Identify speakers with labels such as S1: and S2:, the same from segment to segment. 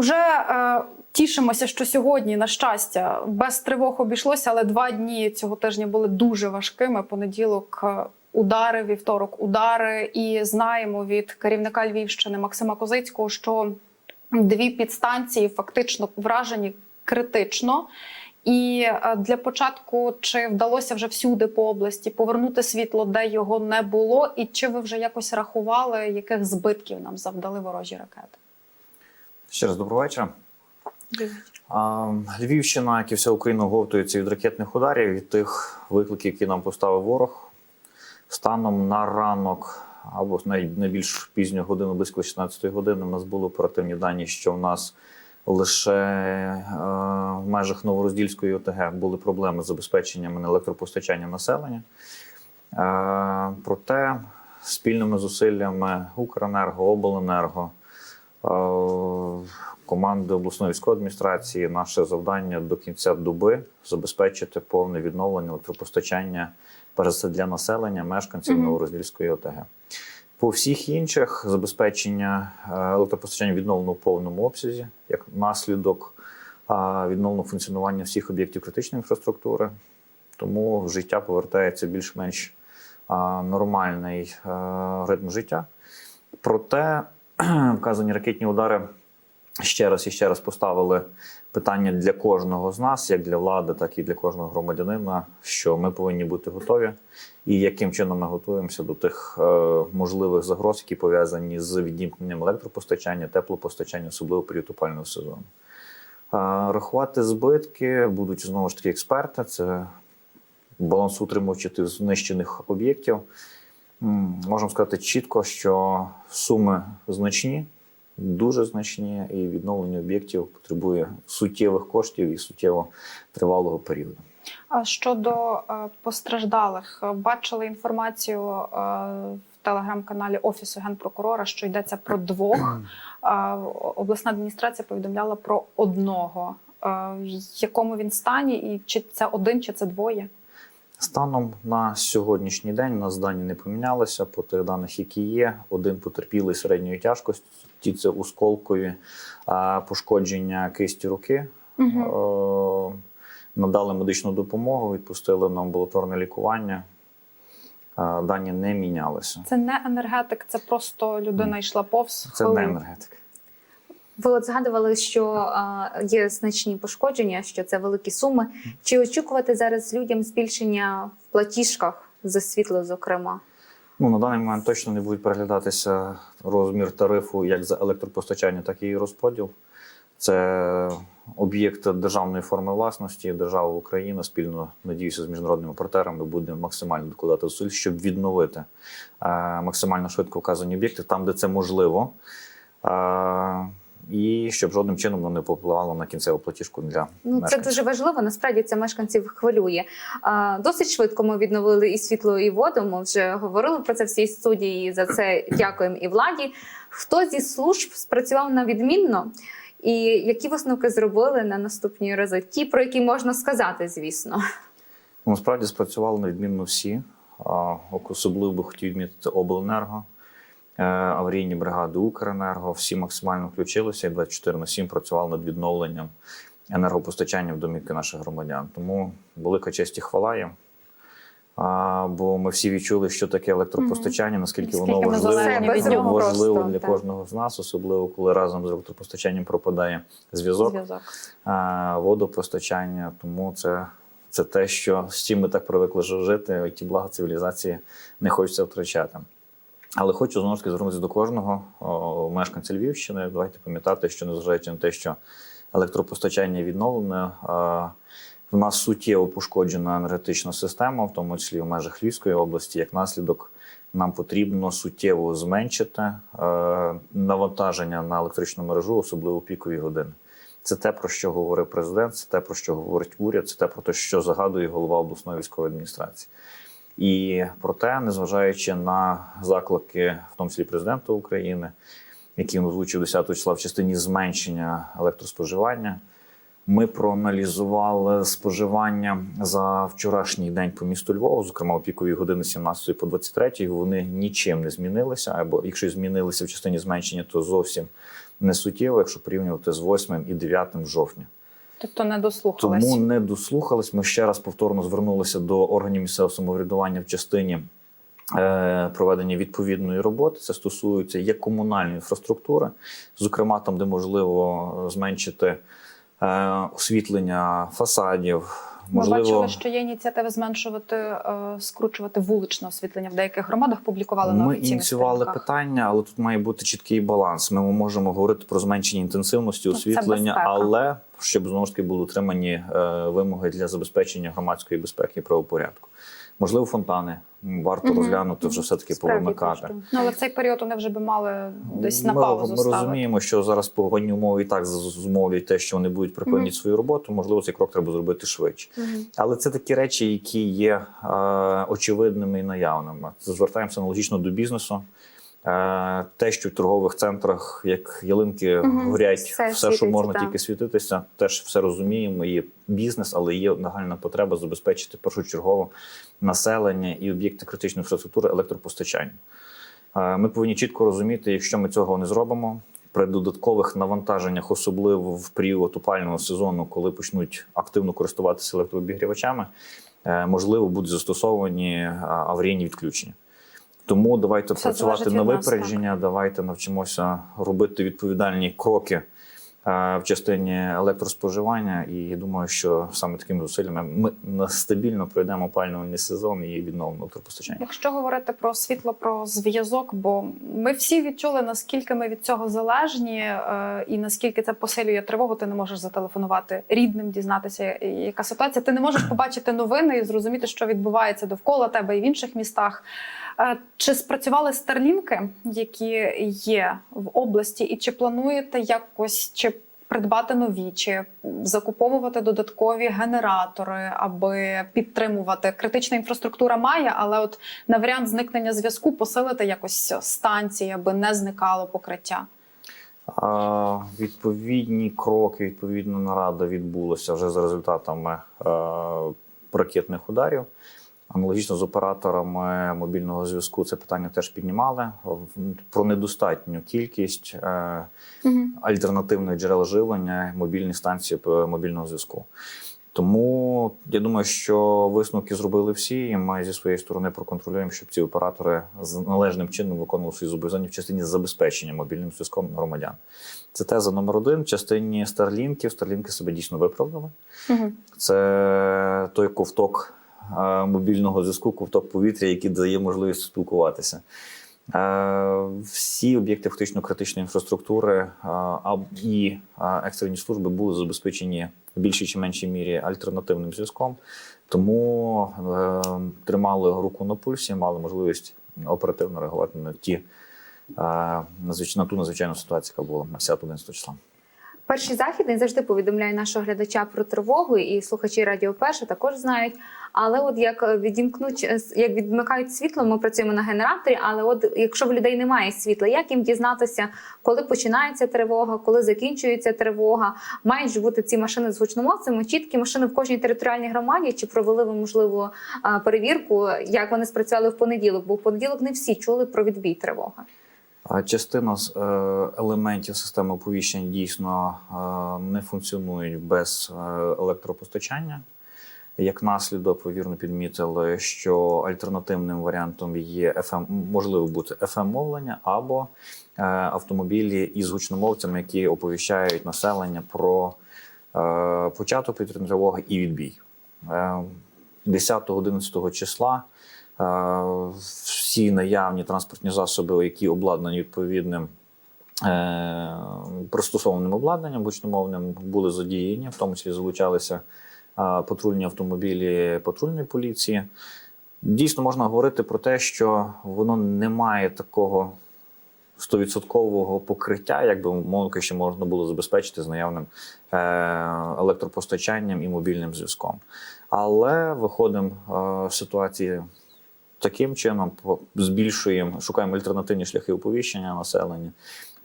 S1: Уже е, тішимося, що сьогодні, на щастя, без тривог обійшлося, але два дні цього тижня були дуже важкими. Понеділок е, удари, вівторок удари. І знаємо від керівника Львівщини Максима Козицького, що дві підстанції фактично вражені критично. І е, для початку, чи вдалося вже всюди по області повернути світло, де його не було, і чи ви вже якось рахували, яких збитків нам завдали ворожі ракети?
S2: Ще раз доброго вечора. Львівщина, як і вся Україна, оговтується від ракетних ударів, від тих викликів, які нам поставив ворог. Станом на ранок або навіть найбільш пізню годину, близько 16 години, у нас були оперативні дані, що в нас лише е, в межах Новороздільської ОТГ були проблеми з забезпеченням електропостачанням населення. Е, проте спільними зусиллями Укренерго, Обленерго, команди обласної військової адміністрації наше завдання до кінця доби забезпечити повне відновлення електропостачання для населення мешканців
S1: Мгм.
S2: Новороздільської ОТГ. По всіх інших забезпечення е, електропостачання відновлено в повному обсязі, як наслідок е, відновлено функціонування всіх об'єктів критичної інфраструктури. Тому життя повертається більш-менш е, нормальний е, ритм життя. Проте вказані ракетні удари ще раз і ще раз поставили питання для кожного з нас, як для влади, так і для кожного громадянина, що ми повинні бути готові, і яким чином ми готуємося до тих е, можливих загроз, які пов'язані з відімкненням електропостачання, теплопостачання, особливо період опального сезону. Е, рахувати збитки будуть знову ж таки експерти. Це балансоутримувачі тих знищених об'єктів. Можемо сказати чітко, що суми значні, дуже значні, і відновлення об'єктів потребує суттєвих коштів і суттєво тривалого періоду.
S1: А щодо е, постраждалих, е, бачили інформацію е, в телеграм-каналі Офісу генпрокурора, що йдеться про двох. А обласна адміністрація повідомляла про одного. Е, В якому він стані, і чи це один, чи це двоє?
S2: Станом на сьогоднішній день у нас дані не помінялися по тих даних, які є. Один потерпілий середньої тяжкості це осколкові пошкодження кисті руки.
S1: Угу.
S2: Надали медичну допомогу, відпустили на амбулаторне лікування. Е, Дані не мінялися.
S1: Це не енергетик, це просто людина йшла повз.
S2: Це не
S1: хвилин.
S3: Ви от згадували, що є значні пошкодження, що це великі суми. Чи очікувати зараз людям збільшення в платіжках за світло, зокрема?
S2: Ну, на даний момент точно не будуть переглядатися розмір тарифу як за електропостачання, так і розподіл. Це об'єкт державної форми власності. Держава Україна спільно надіюся з міжнародними партнерами буде максимально докладати зусиль, щоб відновити е, максимально швидко вказані об'єкти там, де це можливо. І щоб жодним чином воно не попливало на кінцеву платіжку для
S3: Ну це дуже важливо. Насправді це мешканців хвилює. А, досить швидко ми відновили і світло, і воду. Ми вже говорили про це всій студії. і За це дякуємо і владі. Хто зі служб спрацював на відмінно? І які висновки зробили на наступні рази? Ті, про які можна сказати, звісно.
S2: Насправді спрацювали на відмінно всі. Особливо би хотів відмітити обленерго, аварійні бригади Укренерго. Всі максимально включилися і 24 на 7 працювали над відновленням енергопостачання в домівки наших громадян. Тому велика честь і хвала їм. А, Бо ми всі відчули, що таке електропостачання, наскільки воно
S1: Наскільки ми
S2: важливо,
S1: залежні
S3: нього
S2: важливо
S3: просто,
S2: для
S3: так.
S2: кожного з нас, особливо коли разом з електропостачанням пропадає зв'язок а, водопостачання. Тому це, це те, що з чим ми так привикли жити, і ті блага цивілізації не хочеться втрачати. Але хочу знову ж таки звернутися до кожного о, мешканця Львівщини. Давайте пам'ятати, що незважаючи на те, що електропостачання відновлене, в нас суттєво пошкоджена енергетична система, в тому числі в межах Львівської області. Як наслідок, нам потрібно суттєво зменшити е, навантаження на електричну мережу, особливо пікові години. Це те, про що говорив президент, це те, про що говорить уряд, це те, про те, що загадує голова обласної військової адміністрації. І проте, незважаючи на заклики, в тому числі президента України, які він озвучив 10 числа в частині зменшення електроспоживання, ми проаналізували споживання за вчорашній день по місту Львову, зокрема у пікові години з 17 по 23. Вони нічим не змінилися, або якщо й змінилися в частині зменшення, то зовсім не суттєво, якщо порівнювати з 8 і 9 жовтня.
S1: Тобто не дослухались.
S2: Тому не дослухались. Ми ще раз повторно звернулися до органів місцевого самоврядування в частині е, проведення відповідної роботи. Це стосується як комунальної інфраструктури, зокрема там, де можливо зменшити е, освітлення фасадів.
S1: Ми
S2: Можливо,
S1: бачили, що є ініціативи зменшувати, е, скручувати вуличне освітлення в деяких громадах. Публікували на
S2: ми ініціювали
S1: сторінках.
S2: питання, але тут має бути чіткий баланс. Ми можемо говорити про зменшення інтенсивності
S1: Ну,
S2: освітлення, але щоб знову ж таки були отримані е, вимоги для забезпечення громадської безпеки і правопорядку. Можливо, фонтани варто
S1: угу.
S2: розглянути вже все таки повимикати.
S1: Ну але в цей період вони вже би мали десь на
S2: ми,
S1: паузу
S2: ми
S1: ставити.
S2: розуміємо, що зараз погодні умови і так зумовлюють те, що вони будуть припинити
S1: угу.
S2: свою роботу. Можливо, цей крок треба зробити швидше.
S3: угу.
S2: Але це такі речі, які є е, очевидними і наявними. Звертаємося аналогічно до бізнесу. Е, те, що в торгових центрах, як ялинки,
S1: Мгм.
S2: горять,
S3: Все
S2: все, що можна
S3: так.
S2: тільки світитися, теж все розуміємо. Є бізнес, але є нагальна потреба забезпечити першочергово населення і об'єкти критичної інфраструктури електропостачання. Е, Ми повинні чітко розуміти, якщо ми цього не зробимо. При додаткових навантаженнях, особливо в період опального сезону, коли почнуть активно користуватися електрообігрівачами, е, можливо, будуть застосовані аварійні відключення. Тому давайте
S1: Все
S2: працювати на
S1: від нас,
S2: випередження, давайте навчимося робити відповідальні кроки е, в частині електроспоживання. І я думаю, що саме такими зусиллями ми стабільно пройдемо опалювальний сезон і відновимо електропостачання.
S1: Якщо говорити про світло, про зв'язок, бо ми всі відчули, наскільки ми від цього залежні, е, і наскільки це посилює тривогу, ти не можеш зателефонувати рідним, дізнатися, яка ситуація. Ти не можеш побачити новини і зрозуміти, що відбувається довкола тебе і в інших містах. Чи спрацювали старлінки, які є в області, і чи плануєте якось чи придбати нові, чи закуповувати додаткові генератори, аби підтримувати критична інфраструктура має, але от на варіант зникнення зв'язку посилити якось станції, аби не зникало покриття.
S2: А, Відповідні кроки, відповідна нарада відбулася вже за результатами е, ракетних ударів. Аналогічно з операторами мобільного зв'язку це питання теж піднімали про недостатню кількість е, альтернативних джерел живлення мобільних станцій мобільного зв'язку. Тому я думаю, що висновки зробили всі, і ми зі своєї сторони проконтролюємо, щоб ці оператори з належним чином виконували свої зобов'язання в частині забезпечення мобільним зв'язком громадян. Це теза номер один. В частині старлінків старлінки себе дійсно виправдали. Це той ковток е, мобільного зв'язку, ковток повітря, який дає можливість спілкуватися. Всі об'єкти фактично критичної інфраструктури і екстрені служби були забезпечені в більшій чи меншій мірі альтернативним зв'язком. Тому е, тримали руку на пульсі, мали можливість оперативно реагувати на ті на ту надзвичайну ситуацію, яка була на 10-11 числа.
S3: Перший західний завжди повідомляє нашого глядача про тривогу, і слухачі Радіо Перше також знають. Але от як е, відімкнуть, е, як відмикають світло, ми працюємо на генераторі. Але от якщо в людей немає світла, як їм дізнатися, коли починається тривога, коли закінчується тривога? Мають бути ці машини з гучномовцями, чіткі машини в кожній територіальній громаді, чи провели ви можливо е, перевірку, як вони спрацювали в понеділок? Бо в понеділок не всі чули про відбій тривоги.
S2: Частина з е, елементів системи оповіщень дійсно е, не функціонують без е, електропостачання. Як наслідок, ви вірно підмітили, що альтернативним варіантом є FM, можливо бути FM-мовлення або е, автомобілі із гучномовцями, які оповіщають населення про початок повітряної тривоги і відбій. Е, 10-11 числа всі наявні транспортні засоби, які обладнані відповідним е, пристосованим обладнанням гучномовним, були задіяні, в тому числі залучалися е, патрульні автомобілі патрульної поліції. Дійсно можна говорити про те, що воно не має такого стовідсоткового покриття, як би мовно ще можна було забезпечити з наявним е, електропостачанням і мобільним зв'язком. Але виходимо е, з ситуації таким чином, збільшуємо, шукаємо альтернативні шляхи оповіщення населення.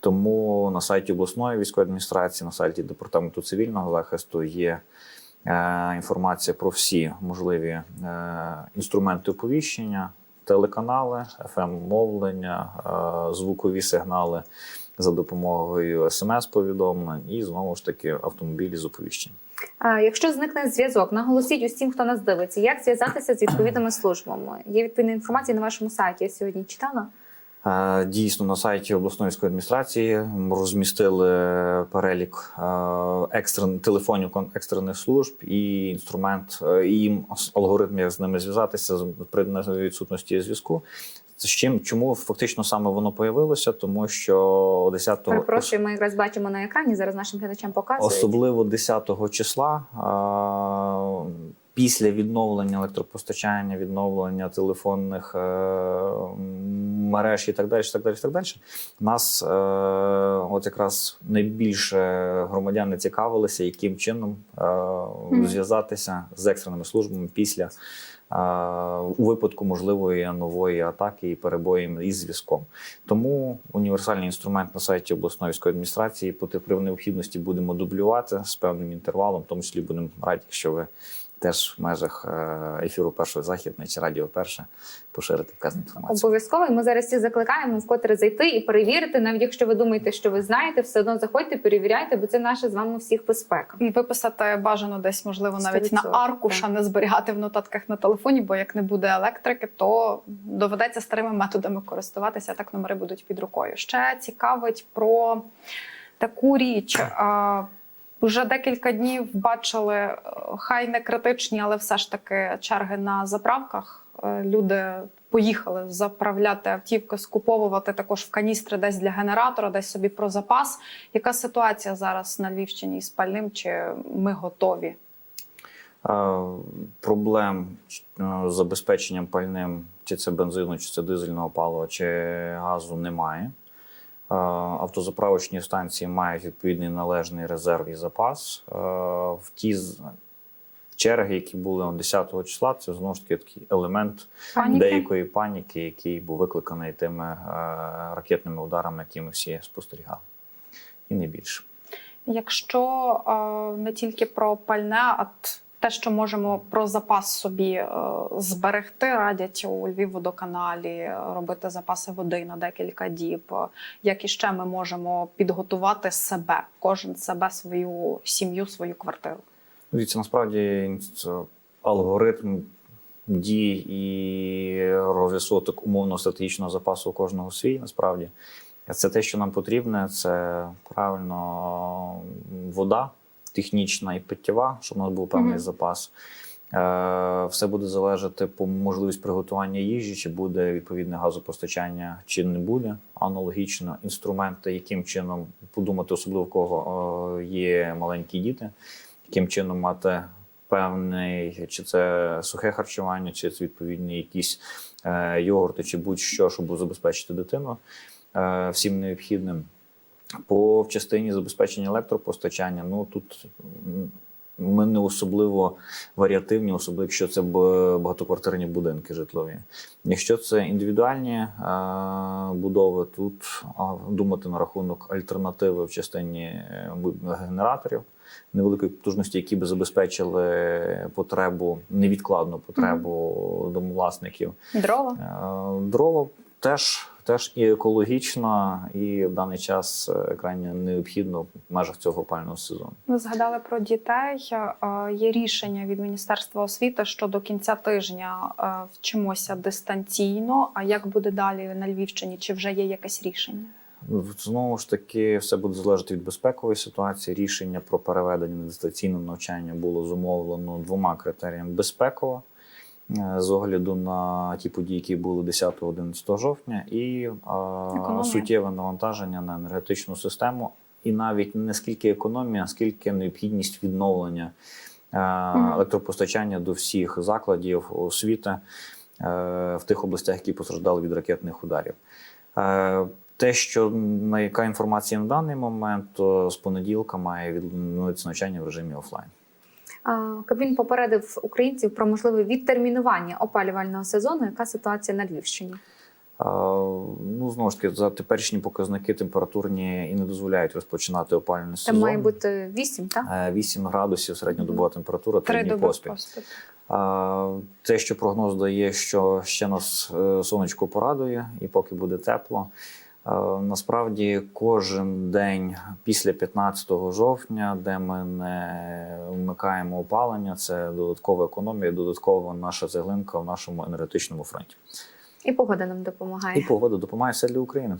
S2: Тому на сайті обласної військової адміністрації, на сайті департаменту цивільного захисту є е, інформація про всі можливі е, інструменти оповіщення, телеканали, FM-мовлення, е, звукові сигнали. За допомогою смс-повідомлень і знову ж таки автомобілі з оповіщенням.
S3: А, якщо зникне зв'язок, наголосіть усім, хто нас дивиться, як зв'язатися з відповідними службами. Є відповідна інформація на вашому сайті. Я сьогодні читала.
S2: Дійсно, на сайті обласної військової адміністрації розмістили перелік екстрен, телефонів екстрених служб і інструмент, і алгоритм, як з ними зв'язатися при відсутності зв'язку. З чим чому фактично саме воно появилося? Тому що 10
S3: Перепрошую, ми якраз бачимо на екрані. Зараз нашим глядачам показують.
S2: Особливо 10 числа а, після відновлення електропостачання, відновлення телефонних е, мереж і так далі, і так далі, і так далі. Нас е, от якраз найбільше громадяни цікавилися, яким чином е, зв'язатися з екстреними службами після. У випадку можливої нової атаки і перебоїв із зв'язком, тому універсальний інструмент на сайті обласної військової адміністрації по при необхідності будемо дублювати з певним інтервалом. В тому числі будемо раді, якщо ви теж в межах е, ефіру першої західної чи радіо перше поширити вказану інформацію.
S3: Обов'язково. Ми зараз всіх закликаємо вкотре зайти і перевірити. Навіть якщо ви думаєте, що ви знаєте, все одно заходьте, перевіряйте, бо це наша з вами всіх безпека.
S1: Виписати бажано десь, можливо, навіть на
S3: 100%,
S1: аркуш, а не зберігати в нотатках на телефоні, бо як не буде електрики, то доведеться старими методами користуватися, а так номери будуть під рукою. Ще цікавить про таку річ. А, Вже декілька днів бачили е, хай не критичні, але все ж таки черги на заправках. Е, Люди поїхали заправляти автівки, скуповувати також в каністри десь для генератора, десь собі про запас. Яка ситуація зараз на Львівщині із пальним? Чи ми готові?
S2: Проблем е, з забезпеченням пальним, чи це бензину, чи це дизельного палива, чи газу немає. Е, Автозаправочні станції мають відповідний належний резерв і запас. Е, В ті черги, які були 10 числа, це знову ж таки такий елемент
S1: Паніки?
S2: деякої паніки, який був викликаний тими е, ракетними ударами, які ми всі спостерігали. І не більше.
S1: Якщо не тільки про пальне, а те, що можемо про запас собі е, зберегти, радять у Львівводоканалі е, робити запаси води на декілька діб. Як іще ми можемо підготувати себе, кожен себе, свою сім'ю, свою квартиру.
S2: Дивіться, насправді алгоритм дій і розв'язок умовно стратегічного запасу у кожного свій. Насправді це те, що нам потрібне. Це правильно вода, технічна і питтєва, щоб у нас був певний
S1: Мгм.
S2: запас. Е, Все буде залежати по можливість приготування їжі, чи буде відповідне газопостачання, чи не буде. Аналогічно інструменти, яким чином подумати, особливо в кого е, є маленькі діти, яким чином мати певний, чи це сухе харчування, чи це відповідні якісь е, йогурти, чи будь-що, щоб забезпечити дитину всім необхідним. По в частині забезпечення електропостачання, ну тут ми не особливо варіативні, особливо якщо це багатоквартирні будинки житлові. Якщо це індивідуальні е, будови, тут а, думати на рахунок альтернативи в частині е, генераторів невеликої потужності, які би забезпечили потребу, невідкладну потребу домовласників.
S1: Дрова.
S2: Е, Дрова теж, теж і екологічно, і в даний час е, крайне необхідно в межах цього опального сезону.
S1: Ви згадали про дітей. Е, Є рішення від Міністерства освіти, що до кінця тижня е, вчимося дистанційно. А як буде далі на Львівщині? Чи вже є якесь рішення?
S2: Знову ж таки, все буде залежати від безпекової ситуації. Рішення про переведення на дистанційне навчання було зумовлено двома критеріями: безпекова з огляду на ті події, які були 10-11 жовтня, і е,
S1: Економія.
S2: суттєве навантаження на енергетичну систему, і навіть не скільки економія, скільки необхідність відновлення е, електропостачання до всіх закладів освіти е, в тих областях, які постраждали від ракетних ударів. Е, Те, що на яка інформація на даний момент, то з понеділка має відновитися навчання в режимі офлайн.
S3: Кабмін попередив українців про можливе відтермінування опалювального сезону. Яка ситуація на Львівщині?
S2: Ну, знову ж таки, за теперішні показники температурні і не дозволяють розпочинати опалювальний
S3: Там
S2: сезон.
S3: має бути 8, так?
S2: Е, 8 градусів середньодобова температура, 3
S1: Три
S2: дні поспіль.
S1: поспіль.
S2: Те, що прогноз дає, що ще нас е, сонечко порадує, і поки буде тепло. Е, Насправді кожен день після 15 жовтня, де ми не вмикаємо опалення, це додаткова економія, додаткова наша цеглинка в нашому енергетичному фронті.
S3: І погода нам допомагає.
S2: І погода допомагає все для України.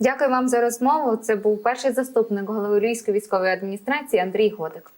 S3: Дякую вам за розмову. Це був перший заступник голови Львівської військової адміністрації Андрій Годик.